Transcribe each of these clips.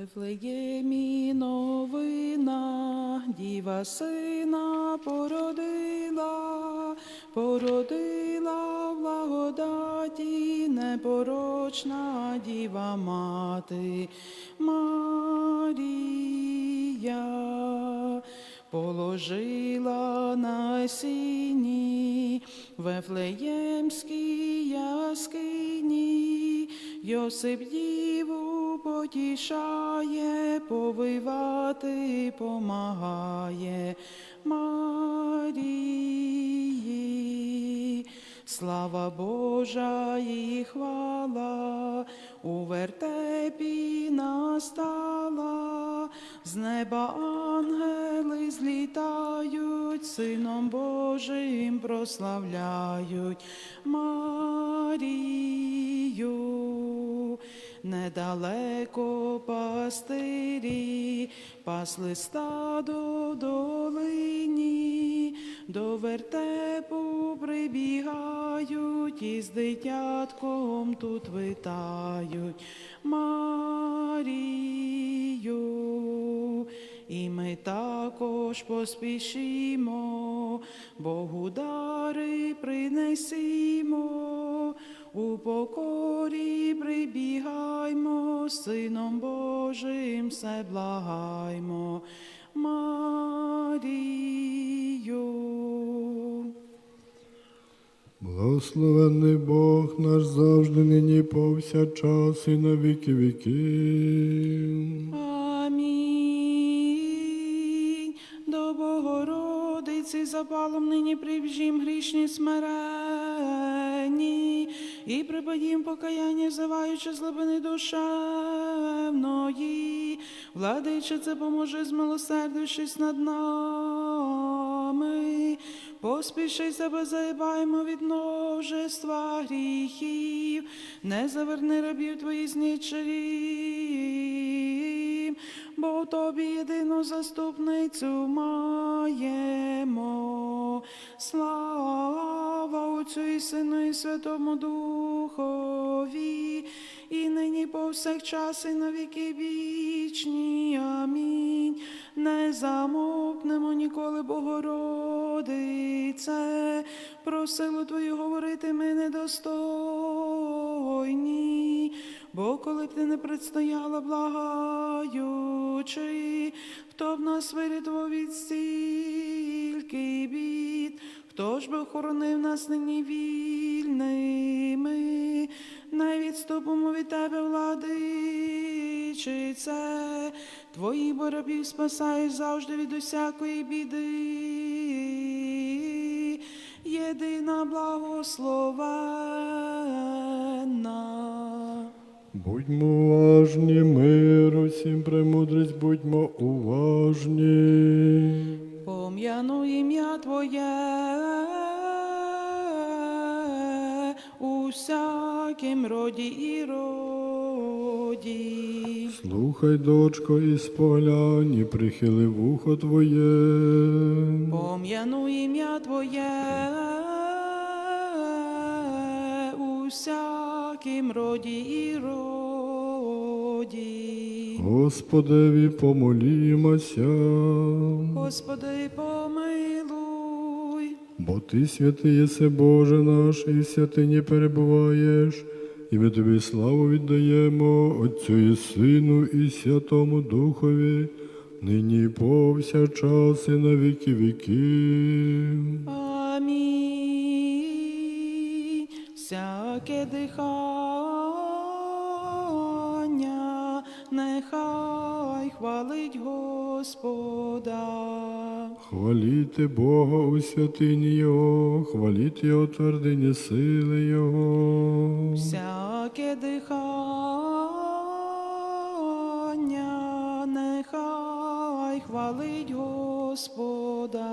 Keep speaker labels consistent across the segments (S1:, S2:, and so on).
S1: Вифлеємі новина, діва сина породила, породила благодаті непорочна діва мати Марія. Положила на сіні Вефлеємській яскині, Йосип діву потішає, повивати помагає Марії. Слава Божа і хвала, у вертепі настала, з неба ангели злітають, Сином Божим прославляють Марію. Недалеко пастирі пасли стадо долині, до вертепу прибігають і з дитятком тут витають Марію. І ми також поспішимо, Богу дари принесімо, у покорі прибігаймо, Сином Божим все благаймо, Марію.
S2: Благословенний Бог наш завжди нині повсякчас і на віки віків.
S1: Амінь. До Богородиці запалом нині прибіжім грішні смиренні і припадім покаяння, взиваючи злобини душевної. Владичице, поможе, змилосердившись над нами. Поспіши себе, заїбаймо від множества гріхів, не заверни рабів твої знічарів, бо тобі єдину заступницю маємо. Слава Отцю і Сину і Святому Духові, і нині повсякчас і на віки вічні. Амінь. Не замовкнемо ніколи, Богородице, про силу Твою говорити ми недостойні, бо коли б ти не предстояла, благаючи, хто б нас вирятував від стільки бід, хто ж би охоронив нас нині вільними, не відступимо від тебе, владичице, твої боробів спасаєш завжди від усякої біди. Єдина благословенна.
S2: Будьмо уважні, мир усім премудрість, будьмо уважні.
S1: Пом'яну ім'я Твоє у всякім роді і роді.
S2: Слухай, дочко, і споглянь, і прихили вухо твоє.
S1: Пом'яну ім'я Твоє всякім роді і роді.
S2: Господеві помолімося,
S1: Господи, помилуй.
S2: бо ти святий єси Боже наш, і в святині перебуваєш, і ми тобі славу віддаємо Отцю і Сину, і Святому Духові, нині і повсякчас і на віки віків.
S1: Амінь. Всяке дихання, хвалить Господа.
S2: Хваліти Бога у святині Його, хваліти Його твердині сили Його.
S1: Всяке дихання, нехай хвалить Господа.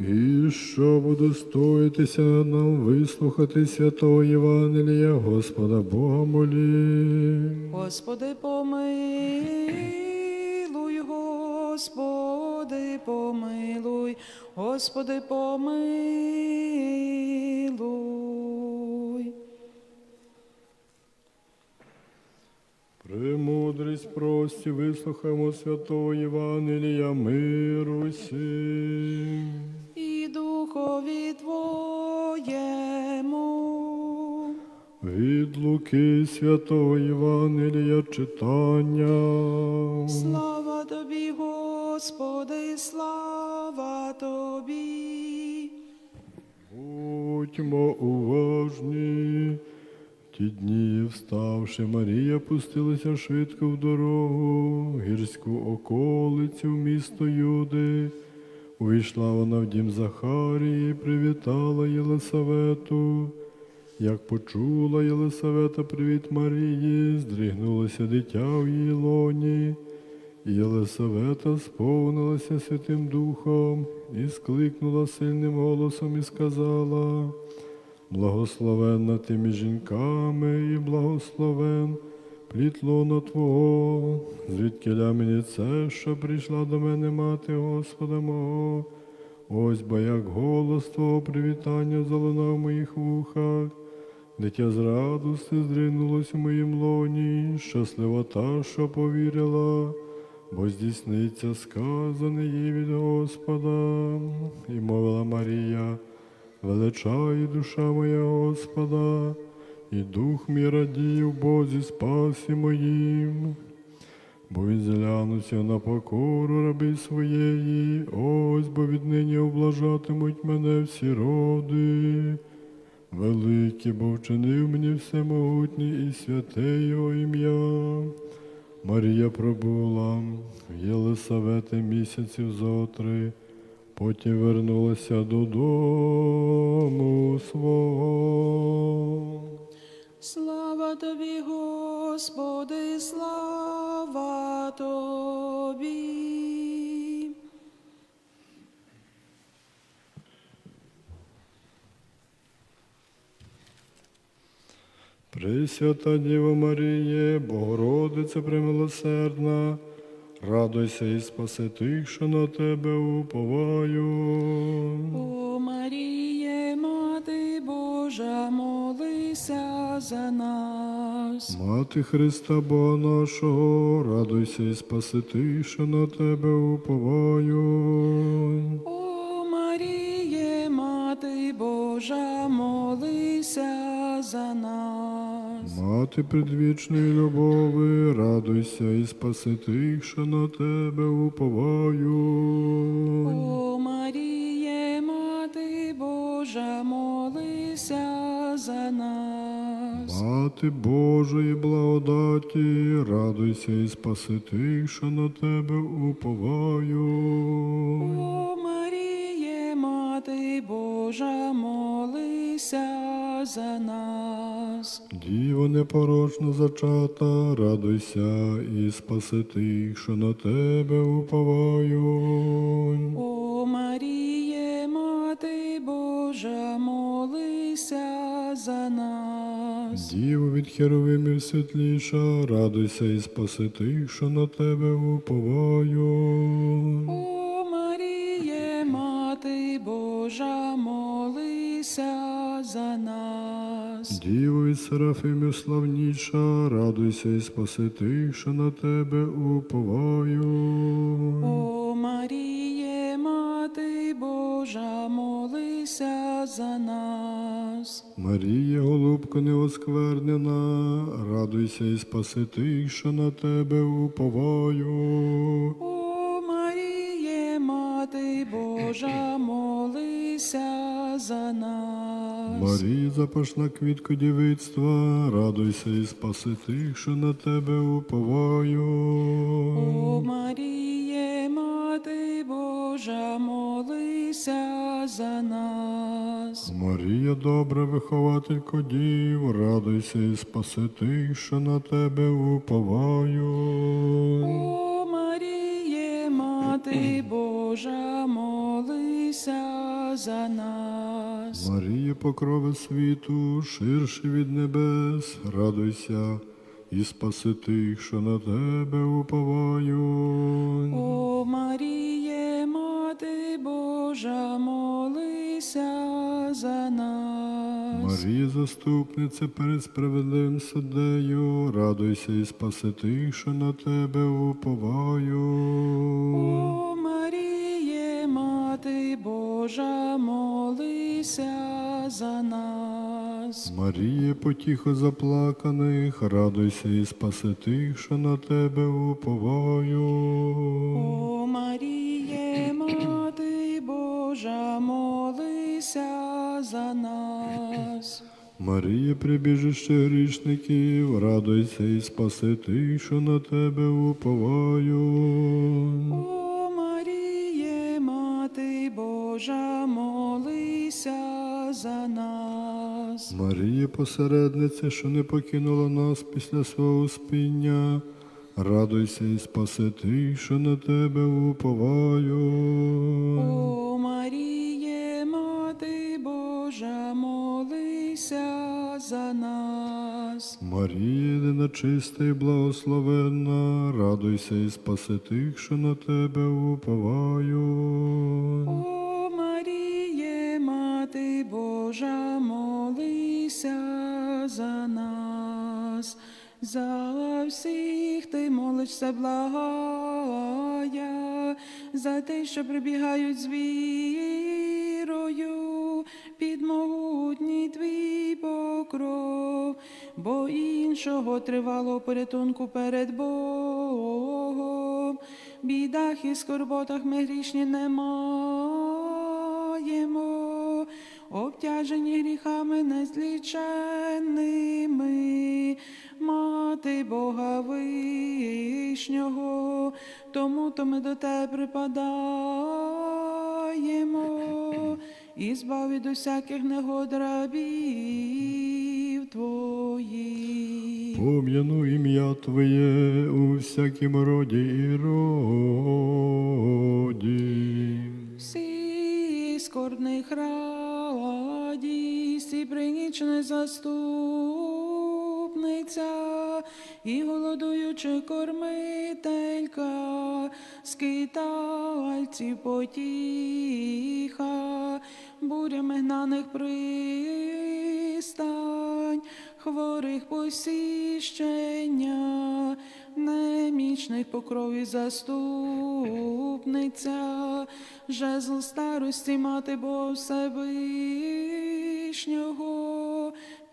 S2: І що буде стоїтися нам вислухати святого Євангелія, Господа Бога молі.
S1: Господи, помилуй, Господи, помилуй, Господи, помилуй.
S2: Премудрий совість прості, вислухаємо святого Євангелія миру всім.
S1: і духові Твоєму.
S2: Від Луки святого Євангелія читання.
S1: Слава Тобі, Господи, слава Тобі.
S2: Будьмо уважні. Ті дні, вставши, Марія пустилася швидко в дорогу, гірську околицю, в місто Юди. Увійшла вона в дім Захарії, привітала Єлисавету. Як почула Єлисавета привіт Марії, здригнулося дитя в її лоні. Єлисавета сповнилася Святим Духом і скликнула сильним голосом і сказала, благословенна ти між жінками і благословен плід лона Твого, звідкиля мені це, що прийшла до мене мати Господа мого. Ось бо як голос Твого привітання залунав в моїх вухах, дитя з радости здринулось у моїм лоні, щаслива та, що повірила, бо здійсниться сказане їй від Господа, і мовила Марія, величає душа моя Господа, і дух мій радіє в Бозі спасі моїм. Бо він зглянувся на покору раби своєї, ось бо віднині облажатимуть мене всі роди. Великий, бо вчинив мені всемогутній і святе його ім'я. Марія пробула в Єлисавети місяців зотри, потім вернулася додому свого. Пресвята Діва Маріє, Богородице премилосердна, радуйся і спаси тих, що на тебе уповаю.
S1: О Маріє, Мати Божа, молися за нас.
S2: Мати Христа Бога нашого, радуйся і спаси тих, що на тебе уповаю.
S1: Нас.
S2: Мати предвічної любови, радуйся і спаси тих, що на тебе уповаю.
S1: О Маріє, Мати Божа, молися за нас.
S2: Мати Божої благодаті, радуйся і спаси тих, що на тебе уповаю.
S1: О Мати Божа, молися за нас.
S2: Діво непорочно зачата, радуйся і спаси тих, що на тебе уповаю.
S1: О Маріє, Мати Божа, молися за нас.
S2: Діво від херовимів світліша, радуйся і спаси тих, що на тебе уповаю. Діво від серафимів славніша, радуйся і спаси тих, що на тебе уповаю.
S1: О Маріє, Мати Божа, молися за нас.
S2: Марія, голубко невосквернена, радуйся і спаси тих, що на тебе уповаю.
S1: О Маріє, Мати Божа, молися за нас.
S2: Марія, запашна квітко дівицтва, радуйся і спаси тих, що на тебе уповаю.
S1: О Маріє, Мати Божа, молися за нас.
S2: Марія, добра вихователько дів, радуйся і спаси тих, що на тебе уповаю.
S1: О Маріє, Мати Божа, молися за нас.
S2: Марія, покрови світу, ширше від небес, радуйся і спаси тих, що на тебе уповаю.
S1: О Маріє, Мати Божа, молися за нас.
S2: Марія, заступниця перед справедливим суддею, радуйся і спаси тих, що на тебе уповаю.
S1: О Маріє, Мати Божа, молися за нас.
S2: Марія, потіхо заплаканих, радуйся і спаси тих, що на тебе уповаю.
S1: О Маріє, Мати Божа, молися за нас.
S2: Марія, прибіжище грішників, радуйся і спаси тих, що на тебе уповаю. Марія, посередниця, що не покинула нас після свого спіння, радуйся і спаси тих, що на тебе уповаю.
S1: О Маріє, Мати Божа, молися за нас.
S2: Марія, нечиста і благословенна, радуйся і спаси тих, що на тебе уповаю.
S1: О молишся, благая, за те, що прибігають з вірою під могутній твій покров, бо іншого тривало порятунку перед Богом. Бідах і скорботах ми грішні не маємо, обтяжені гріхами незліченними, мати Бога вишнього, тому то ми до тебе припадаємо, і збав від усяких негод рабів твоїх.
S2: Пом'яну ім'я Твоє у всякім роді і роді.
S1: Всі скорбних радість і принічна заступниця, і голодуючи кормителька, скитальців потіха, бурями гнаних пристань, хворих посіщення, немічних по крові заступниця, жезл старості мати Бо Всевишнього,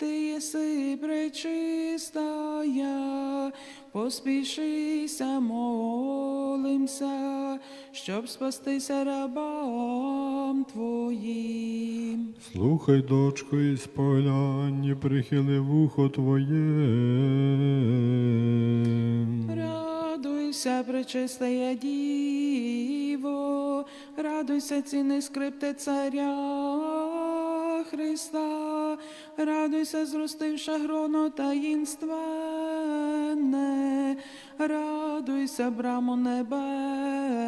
S1: ти єси пречистая, поспішися, молимся, щоб спастися рабам твоїм.
S2: Слухай, дочко, і споглянь, прихили вухо Твоє.
S1: Радуйся, пречистая Діво, радуйся, ціни скрипте царя Христа, радуйся, зростивша гроно таїнственне, радуйся, брамо небесна,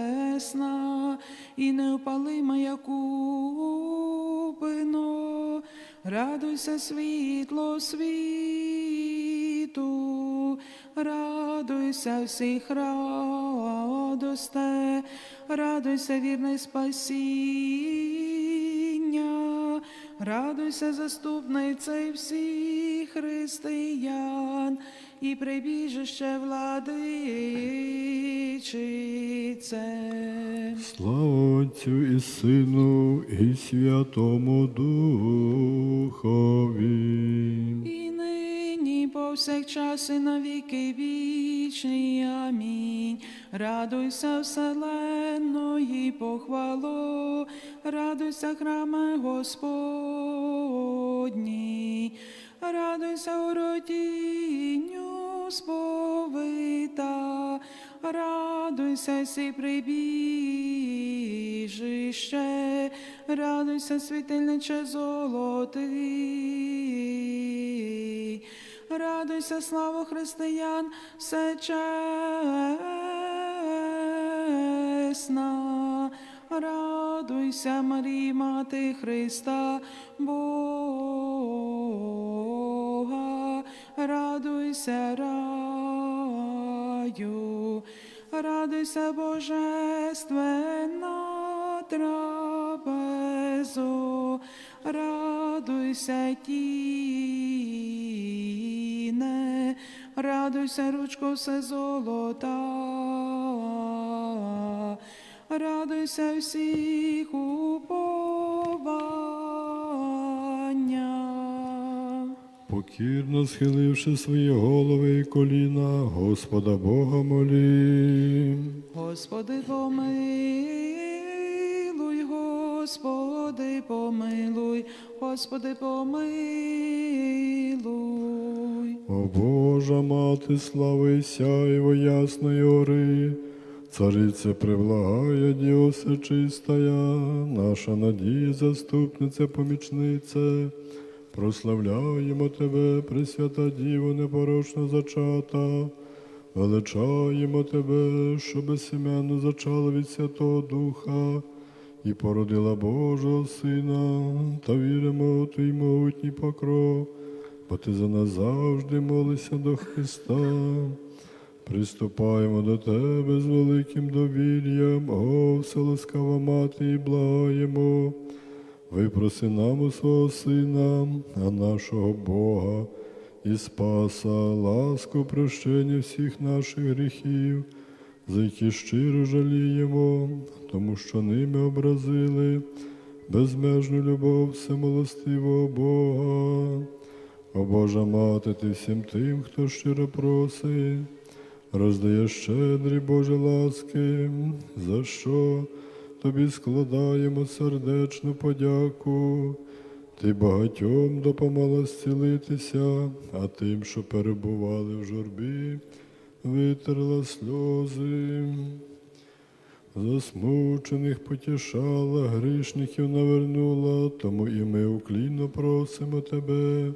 S1: і не неопалима якупино, радуйся, світло світу, радуйся всіх радосте, радуйся, вірне спасіння, радуйся, заступниця всіх християн і прибіжище владичице.
S2: Слава Отцю і Сину, і Святому Духові.
S1: Повсякчас і на віки вічні. Амінь. Радуйся, вселенної похвало, радуйся, храме Господній, радуйся, уродінню сповита, радуйся, сі прибіжище, радуйся, світильниче золотий. Радуйся, слава християн, всечесна. Радуйся, Марі, Мати Христа, Бога, радуйся, раю, радуйся, Божественна трапезо, радуйся. радуйся, тіне, радуйся, ручко все золота, радуйся всіх уповання.
S2: Покірно схиливши свої голови і коліна, Господа Бога молім.
S1: Господи, помилуй, Господи, помилуй, Господи, помилуй.
S2: О Божа мати, слави сяйво ясної гори, цариця преблагая, Діосе чистая, наша надія, заступниця, помічниця. Прославляємо Тебе, Пресвята Діво, непорочно зачата, величаємо Тебе, що безсеменно зачала від Святого Духа і породила Божого Сина, та віримо у Твій могутній покров, бо Ти за нас завжди молишся до Христа. Приступаємо до Тебе з великим довір'ям, о, вселаскава мати, і благаємо. Випроси нам у свого Сина, а нашого Бога, і спаса, ласку, прощення всіх наших гріхів, за які щиро жаліємо, тому що ними образили безмежну любов всемилостивого Бога. О Божа мати, ти всім тим, хто щиро просить, роздає щедрі Божі ласки, за що тобі складаємо сердечну подяку. Ти багатьом допомогла зцілитися, а тим, що перебували в журбі, витерла сльози. Засмучених потішала, грішників навернула, тому і ми уклінно просимо тебе.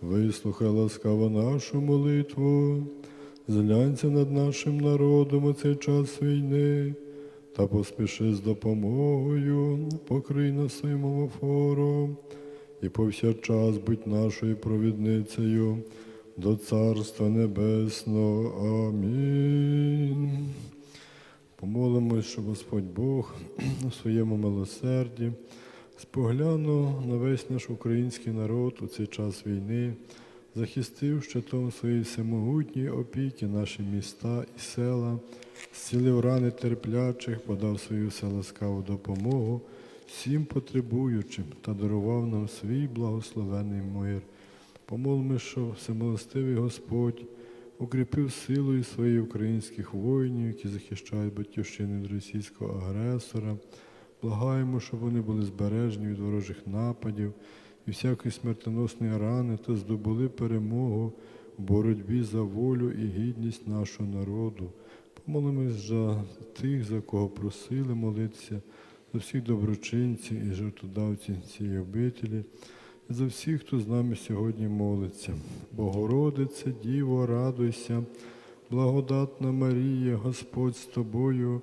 S2: Вислухай ласкаво нашу молитву, зглянься над нашим народом у цей час війни, та поспіши з допомогою, покрий нас своїм офором, і повсякчас будь нашою провідницею до Царства Небесного. Амінь. Помолимось, щоб Господь Бог у своєму милосерді споглянув на весь наш український народ у цей час війни, захистив щитом своєї всемогутньої опіки наші міста і села, зцілив рани терплячих, подав свою вселаскаву допомогу всім потребуючим та дарував нам свій благословений мир. Помолимо, що всемилостивий Господь укріпив силою своїх українських воїнів, які захищають батьківщину від російського агресора. Благаємо, щоб вони були збережені від ворожих нападів і всякої смертоносної рани та здобули перемогу в боротьбі за волю і гідність нашого народу. Помолимось за тих, за кого просили молитися, за всіх доброчинців і жертводавців цієї обителі, і за всіх, хто з нами сьогодні молиться. Богородице, Діво, радуйся, благодатна Марія, Господь з тобою,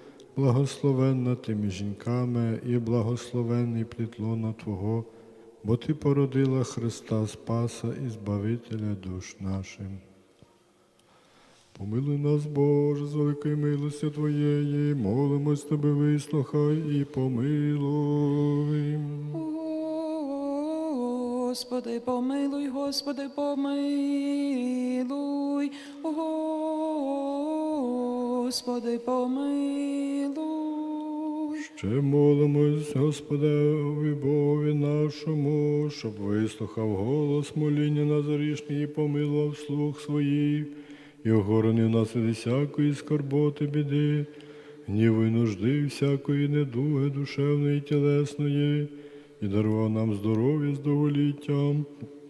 S2: благословенна ти між жінками і благословенний плід лона Твого, бо Ти породила Христа Спаса і Збавителя душ наших. Помилуй нас, Боже, з великої милості Твоєї, молимось Тебе, вислухай і помилуй.
S1: Господи, помилуй, Господи, помилуй, Господи, помилуй.
S2: Ще молимось Господеві Богові нашому, щоб вислухав голос моління на зарішній і помилував слух своїх, і охоронив нас від всякої скорботи, біди, гніву і нужди, всякої недуги душевної і тілесної, і дарував нам здоров'я з довголіттям.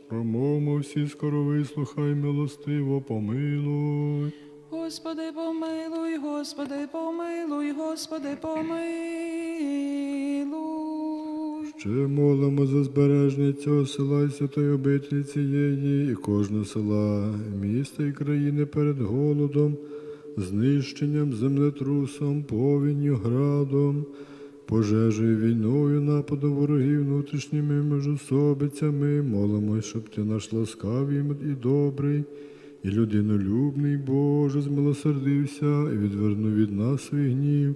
S2: Промовмо всі скоро вислухай, милостиво, помилуй.
S1: Господи, помилуй, Господи, помилуй, Господи, помилуй.
S2: Ще молимо за збереження цього села і святої обителі цієї, і кожного села, міста і країни перед голодом, знищенням, землетрусом, повінню, градом, пожежею, війною, нападом ворогів внутрішніми межособицями. Молимось, щоб ти наш ласкавий і добрий, і людинолюбний, Боже, змилосердився і відвернув від нас свій гнів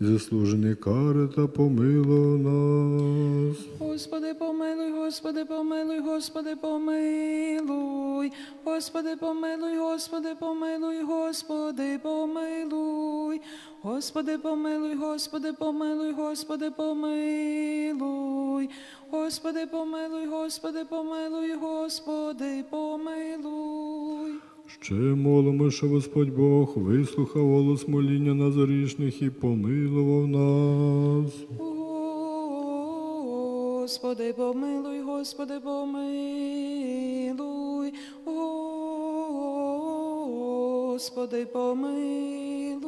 S2: заслужений кари та помилував нас.
S1: Господи, помилуй, Господи, помилуй, Господи, помилуй, Господи, помилуй, Господи, помилуй, Господи, помилуй, Господи, помилуй, Господи, помилуй, Господи, помилуй, Господи, помилуй, Господи, помилуй, Господи, помилуй.
S2: Ще молимо, що Господь Бог вислухав голос моління назарішних і помилував нас.
S1: Господи, помилуй, Господи, помилуй, Господи, помилуй.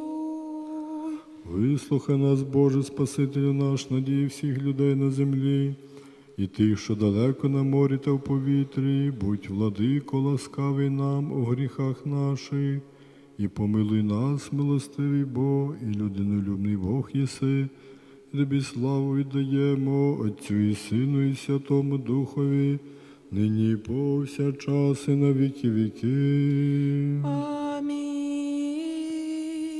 S2: Вислухай нас, Боже, Спасителю наш, надії всіх людей на землі, і тих, що далеко на морі та в повітрі, будь владико, ласкавий нам у гріхах наших, і помилуй нас, милостивий Бог, і людинолюбний Бог єси. І Тобі славу віддаємо Отцю і Сину, і Святому Духові, нині повсякчас і на віки віків.
S1: Амінь.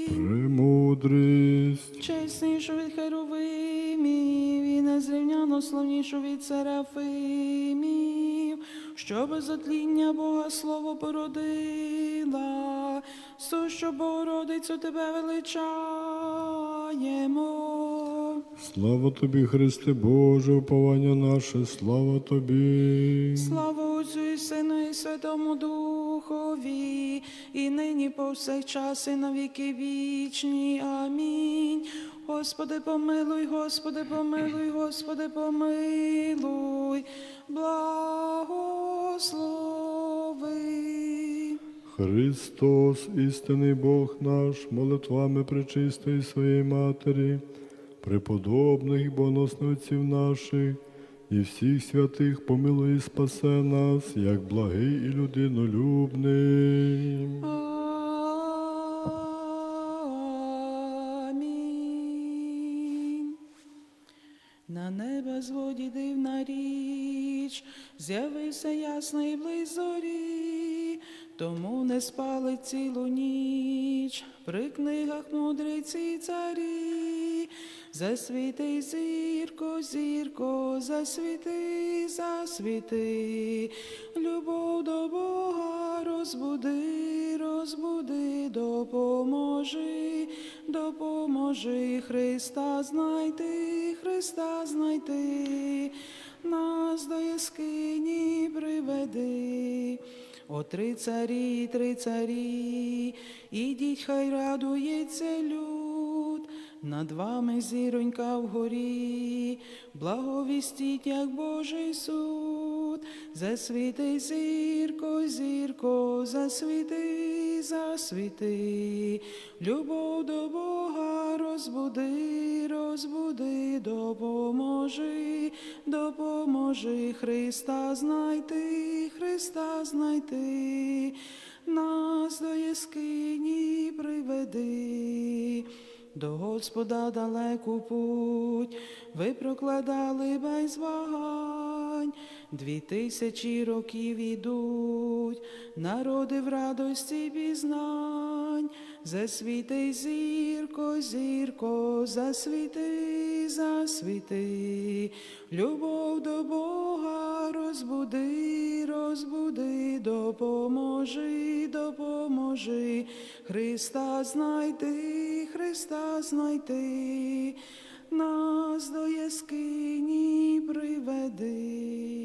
S2: Премудрість.
S1: Чеснішу від херовимів і незрівняно славнішу від серафимів, що без отління Бога слово породила, сущу Богородицю тебе величаємо.
S2: Слава тобі, Христе Боже, уповання наше, слава тобі.
S1: Слава Отцю і Сину і Святому Духові, і нині повсякчас і на віки вічні. Амінь. Господи, помилуй, Господи, помилуй, Господи, помилуй, благослови.
S2: Христос, істинний Бог наш, молитвами пречистої своєї Матері, преподобних і отців наших, і всіх святих помилуй і спасе нас, як благий і людинолюбний.
S1: З'явився ясний близь зорі, тому не спали цілу ніч, при книгах мудреці й царі, засвіти зірко, зірко, засвіти, засвіти, любов до Бога розбуди, розбуди, допоможи, допоможи. Христа знайти, Христа знайти, нас до яскині приведи. О три царі, три царі, ідіть, хай радується люд, над вами зіронька вгорі, благовістіть, як Божий суд, засвіти зірко, зірко, засвіти, засвіти, любов до Бога розбуди, розбуди, допоможи, допоможи Христа знайти, Христа знайти, нас до яскині приведи. До Господа далеку путь, ви прокладали без вагань, дві тисячі років ідуть, народи в радості пізнань, засвіти зірко, зірко, засвіти, засвіти, любов до Бога розбуди, розбуди, допоможи, допоможи, Христа знайти, Христа знайти, нас до яскині приведи.